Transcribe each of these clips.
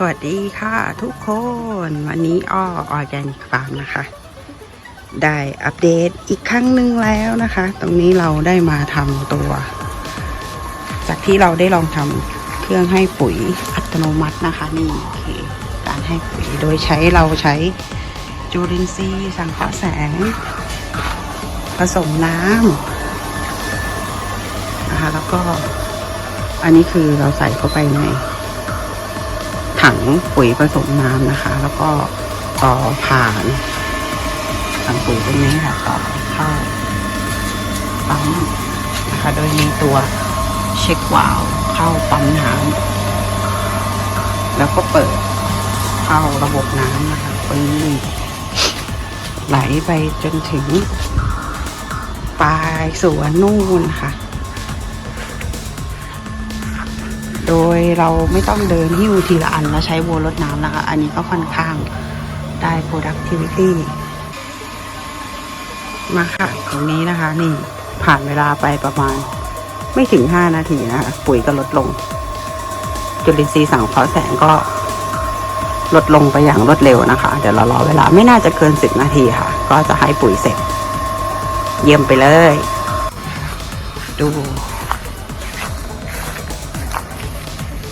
สวัสดีค่ะทุกคนวันนี้อ้อออร์แกนิกฟาร์มนะคะ ได้อัปเดตอีกครั้งหนึ่งแล้วนะคะ ตรงนี้เราได้มาทำตัว จากที่เราได้ลองทำเครื่องให้ปุ๋ยอัตโนมัตินะคะนี่คือการให้ปุ๋ยโดยใช้เราใช้จุลินทรีย์สังเคราะห์แสง ผสมน้ำนะคะแล้วก็อันนี้คือเราใส่เข้าไปใน ถังปุ๋ยผสมน้ำนะคะ แล้วก็ต่อผ่านถังปุ๋ยตรงนี้ค่ะต่อเข้าปั๊มนะคะโดยมีตัวเช็ควาล์วเข้าปั๊มน้ำแล้วก็เปิดเข้าระบบน้ำนะคะปึ้งไหลไปจนถึงปลายสวนนู่นค่ะ โดยเราไม่ต้องเดินหิ้วทีละอันแล้วใช้วัวรดน้ำนะคะ อันนี้ก็ค่อนข้างได้ productivity มาค่ะตรงนี้นะคะ นี่ผ่านเวลาไปประมาณ ไม่ถึง 5 นาทีนะคะ ปุ๋ยก็ลดลง จุลินทรีย์สังเคราะห์แสงก็ลดลงไปอย่างรวดเร็วนะคะ เดี๋ยวเรารอเวลาไม่น่าจะเกิน 10 นาทีค่ะ ก็จะให้ปุ๋ยเสร็จ เยี่ยมไปเลย ดู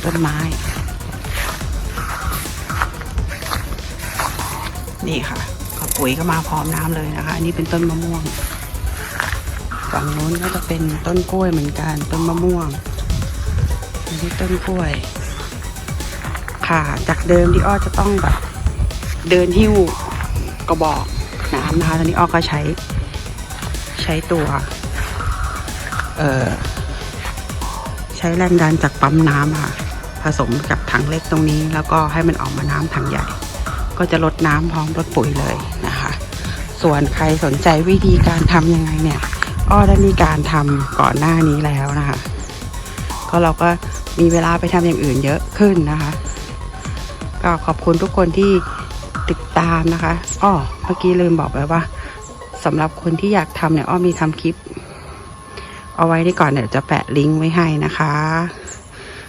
ต้นไม้ นี่ค่ะก็ปุ๋ยก็มาพร้อมน้ำเลยนะคะ อันนี้เป็นต้นมะม่วง ฝั่งนู้นก็จะเป็นต้นกล้วยเหมือนกัน ต้นมะม่วง อันนี้ต้นกล้วย ค่ะ จากเดิมที่อ้อจะต้องแบบ เดินหิ้วกระบอกน้ำนะคะ ตอนนี้อ้อก็ใช้ ใช้ตัว เอ่อใช้แรงดันจากปั๊มน้ำค่ะ ผสมกับถังเล็กตรงนี้ แล้วก็ให้มันออกมาน้ำถังใหญ่ ก็จะลดน้ำพร้อมลดปุ๋ยเลยนะคะ ส่วนใครสนใจวิธีการทำยังไงเนี่ยอ้อได้มีการทำก่อนหน้านี้แล้วนะคะ ก็เราก็มีเวลาไปทำอย่างอื่นเยอะขึ้นนะคะ ก็ขอบคุณทุกคนที่ติดตามนะคะอ้อเมื่อกี้ลืมบอกไปว่าสำหรับคนที่อยากทำเนี่ยอ้อมีทำคลิป เอาไว้นี่ก่อนเดี๋ยวจะแปะลิงก์ไว้ให้นะคะ